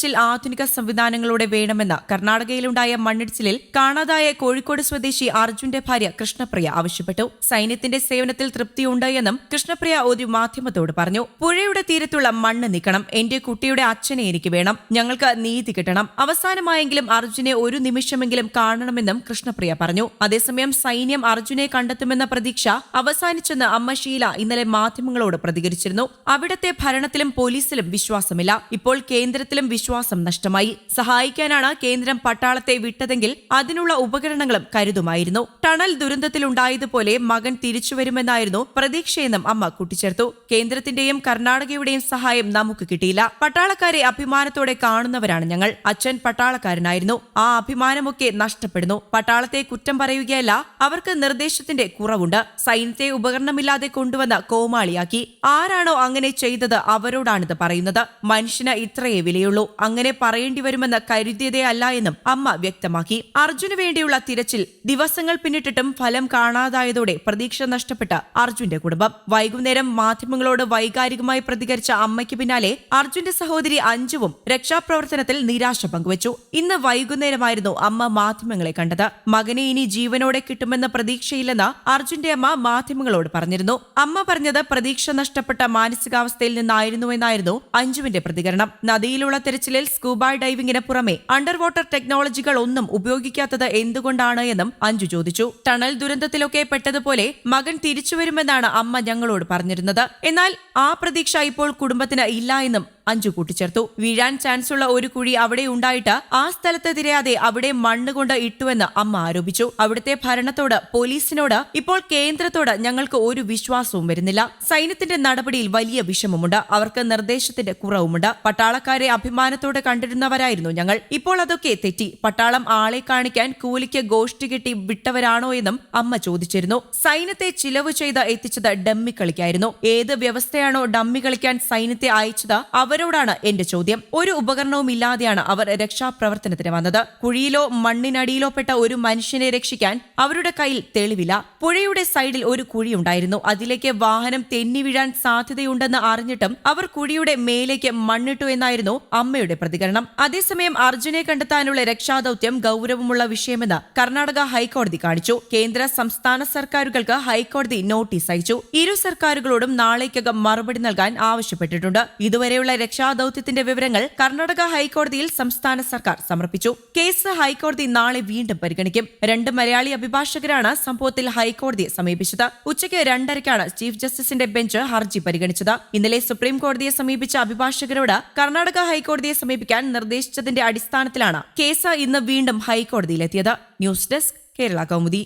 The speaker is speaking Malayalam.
തിരച്ചിൽ ആധുനിക സംവിധാനങ്ങളോടെ വേണമെന്ന് കർണാടകയിലുണ്ടായ മണ്ണിടിച്ചിലിൽ കാണാതായ കോഴിക്കോട് സ്വദേശി അർജുന്റെ ഭാര്യ കൃഷ്ണപ്രിയ ആവശ്യപ്പെട്ടു. സൈന്യത്തിന്റെ സേവനത്തിൽ തൃപ്തിയുണ്ട് എന്നും കൃഷ്ണപ്രിയ ഒരു മാധ്യമത്തോട് പറഞ്ഞു. പുഴയുടെ തീരത്തുള്ള മണ്ണ് നീക്കണം. എന്റെ കുട്ടിയുടെ അച്ഛനെ എനിക്ക് വേണം. ഞങ്ങൾക്ക് നീതി കിട്ടണം. അവസാനമായെങ്കിലും അർജുനെ ഒരു നിമിഷമെങ്കിലും കാണണമെന്നും കൃഷ്ണപ്രിയ പറഞ്ഞു. അതേസമയം സൈന്യം അർജുനെ കണ്ടെത്തുമെന്ന പ്രതീക്ഷ അവസാനിച്ചെന്ന് അമ്മ ഷീല ഇന്നലെ മാധ്യമങ്ങളോട് പ്രതികരിച്ചിരുന്നു. അവിടത്തെ ഭരണത്തിലും പോലീസിലും വിശ്വാസമില്ല. ഇപ്പോൾ കേന്ദ്രത്തിലും വിശ്വാസം നഷ്ടമായി. സഹായിക്കാനാണ് കേന്ദ്രം പട്ടാളത്തെ വിട്ടതെങ്കിൽ അതിനുള്ള ഉപകരണങ്ങളും കരുതുമായിരുന്നു. ടണൽ ദുരന്തത്തിലുണ്ടായതുപോലെ മകൻ തിരിച്ചുവരുമെന്നായിരുന്നു പ്രതീക്ഷയെന്നും അമ്മ കൂട്ടിച്ചേർത്തു. കേന്ദ്രത്തിന്റെയും കർണാടകയുടെയും സഹായം നമുക്ക് കിട്ടിയില്ല. പട്ടാളക്കാരെ അഭിമാനത്തോടെ കാണുന്നവരാണ് ഞങ്ങൾ. അച്ഛൻ പട്ടാളക്കാരനായിരുന്നു. ആ അഭിമാനമൊക്കെ നഷ്ടപ്പെടുന്നു. പട്ടാളത്തെ കുറ്റം പറയുകയല്ല അവർക്ക് നിർദ്ദേശത്തിന്റെ കുറവുണ്ട്. സൈന്യത്തെ ഉപകരണമില്ലാതെ കൊണ്ടുവന്ന കോമാളിയാക്കി. ആരാണോ അങ്ങനെ ചെയ്തത് അവരോടാണിത് പറയുന്നത്. മനുഷ്യന് ഇത്രയേ വിലയുള്ളൂ. അങ്ങനെ പറയേണ്ടി വരുമെന്ന് കരുതിയതേ അല്ല എന്നും അമ്മ വ്യക്തമാക്കി. അർജുന് വേണ്ടിയുള്ള തിരച്ചിൽ ദിവസങ്ങൾ പിന്നിട്ടിട്ടും ഫലം കാണാതായതോടെ പ്രതീക്ഷ നഷ്ടപ്പെട്ട അർജുന്റെ കുടുംബം. വൈകുന്നേരം മാധ്യമങ്ങളോട് വൈകാരികമായി പ്രതികരിച്ച അമ്മയ്ക്ക് പിന്നാലെ അർജുന്റെ സഹോദരി അഞ്ജുവും രക്ഷാപ്രവർത്തനത്തിൽ നിരാശ പങ്കുവച്ചു. ഇന്ന് വൈകുന്നേരമായിരുന്നു അമ്മ മാധ്യമങ്ങളെ കണ്ടത്. മകനെ ഇനി ജീവനോടെ കിട്ടുമെന്ന പ്രതീക്ഷയില്ലെന്ന് അർജുന്റെ അമ്മ മാധ്യമങ്ങളോട് പറഞ്ഞിരുന്നു. അമ്മ പറഞ്ഞത് പ്രതീക്ഷ നഷ്ടപ്പെട്ട മാനസികാവസ്ഥയിൽ നിന്നായിരുന്നുവെന്നായിരുന്നു അഞ്ജുവിന്റെ പ്രതികരണം. നദിയിലുള്ള തെരച്ചിലിൽ സ്കൂബ ഡൈവിംഗിന് പുറമെ അണ്ടർ വാട്ടർ ടെക്നോളജികൾ ഒന്നും ഉപയോഗിക്കാത്തത് എന്തുകൊണ്ടാണ് എന്നും അഞ്ജു ചോദിച്ചു. ടണൽ ദുരന്തത്തിലൊക്കെ പെട്ടതുപോലെ മകൻ തിരിച്ചുവരുമെന്നാണ് അമ്മ ഞങ്ങളോട് പറഞ്ഞിരുന്നത്. എന്നാൽ ആ പ്രതീക്ഷ ഇപ്പോൾ കുടുംബത്തിന് ഇല്ല എന്നും അഞ്ജു കൂട്ടിച്ചേർത്തു. വീഴാൻ ചാൻസ് ഉള്ള ഒരു കുഴി അവിടെ ഉണ്ടായിട്ട് ആ സ്ഥലത്ത് തിരയാതെ അവിടെ മണ്ണ് കൊണ്ട് ഇട്ടുവെന്ന് അമ്മ ആരോപിച്ചു. അവിടുത്തെ ഭരണത്തോട് പോലീസിനോട് ഇപ്പോൾ കേന്ദ്രത്തോട് ഞങ്ങൾക്ക് ഒരു വിശ്വാസവും വരുന്നില്ല. സൈന്യത്തിന്റെ നടപടിയിൽ വലിയ വിഷമമുണ്ട്. അവർക്ക് നിർദ്ദേശത്തിന്റെ കുറവുമുണ്ട്. പട്ടാളക്കാരെ അഭിമാനത്തോടെ കണ്ടിരുന്നവരായിരുന്നു ഞങ്ങൾ. ഇപ്പോൾ അതൊക്കെ തെറ്റി. പട്ടാളം ആളെ കാണിക്കാൻ കൂലിക്ക് ഗോഷ്ടി കെട്ടി വിട്ടവരാണോ എന്നും അമ്മ ചോദിച്ചിരുന്നു. സൈന്യത്തെ ചിലവ് ചെയ്ത് എത്തിച്ചത് ഡമ്മി കളിക്കായിരുന്നു. ഏത് വ്യവസ്ഥയാണോ ഡമ്മി കളിക്കാൻ സൈന്യത്തെ അയച്ചത് അവരോടാണ് എന്റെ ചോദ്യം. ഒരു ഉപകരണവും ഇല്ലാതെയാണ് അവർ രക്ഷാപ്രവർത്തനത്തിന് വന്നത്. കുഴിയിലോ മണ്ണിനടിയിലോ പെട്ട ഒരു മനുഷ്യനെ രക്ഷിക്കാൻ അവരുടെ കയ്യിൽ തെളിവില്ല. പുഴയുടെ സൈഡിൽ ഒരു കുഴി ഉണ്ടായിരുന്നു. അതിലേക്ക് വാഹനം തെന്നി വീഴാൻ സാധ്യതയുണ്ടെന്ന് അറിഞ്ഞിട്ടും അവർ കുഴിയുടെ മേലേക്ക് മണ്ണിട്ടു എന്നായിരുന്നു അമ്മയുടെ പ്രതികരണം. അതേസമയം അർജുനെ കണ്ടെത്താനുള്ള രക്ഷാദൌത്യം ഗൌരവമുള്ള വിഷയമെന്ന് കർണാടക ഹൈക്കോടതി കാണിച്ചു. കേന്ദ്ര സംസ്ഥാന സർക്കാരുകൾക്ക് ഹൈക്കോടതി നോട്ടീസ് അയച്ചു. ഇരു സർക്കാരുകളോടും നാളേക്കകം മറുപടി നൽകാൻ ആവശ്യപ്പെട്ടിട്ടുണ്ട്. ഇതുവരെയുള്ള രക്ഷാദൌത്യത്തിന്റെ വിവരങ്ങൾ കർണാടക ഹൈക്കോടതിയിൽ സംസ്ഥാന സർക്കാർ സമർപ്പിച്ചു. കേസ് ഹൈക്കോടതി നാളെ വീണ്ടും പരിഗണിക്കും. രണ്ട് മലയാളി അഭിഭാഷകരാണ് സംഭവത്തിൽ ഹൈക്കോടതിയെ സമീപിച്ചത്. ഉച്ചയ്ക്ക് രണ്ടരയ്ക്കാണ് ചീഫ് ജസ്റ്റിസിന്റെ ബെഞ്ച് ഹർജി പരിഗണിച്ചത്. ഇന്നലെ സുപ്രീം കോടതിയെ സമീപിച്ച അഭിഭാഷകരോട് കർണാടക ഹൈക്കോടതിയെ സമീപിക്കാൻ നിർദ്ദേശിച്ചതിന്റെ അടിസ്ഥാനത്തിലാണ് കേസ് ഇന്ന് വീണ്ടും ഹൈക്കോടതിയിലെത്തിയത്. News desk Kerala Kaumudi.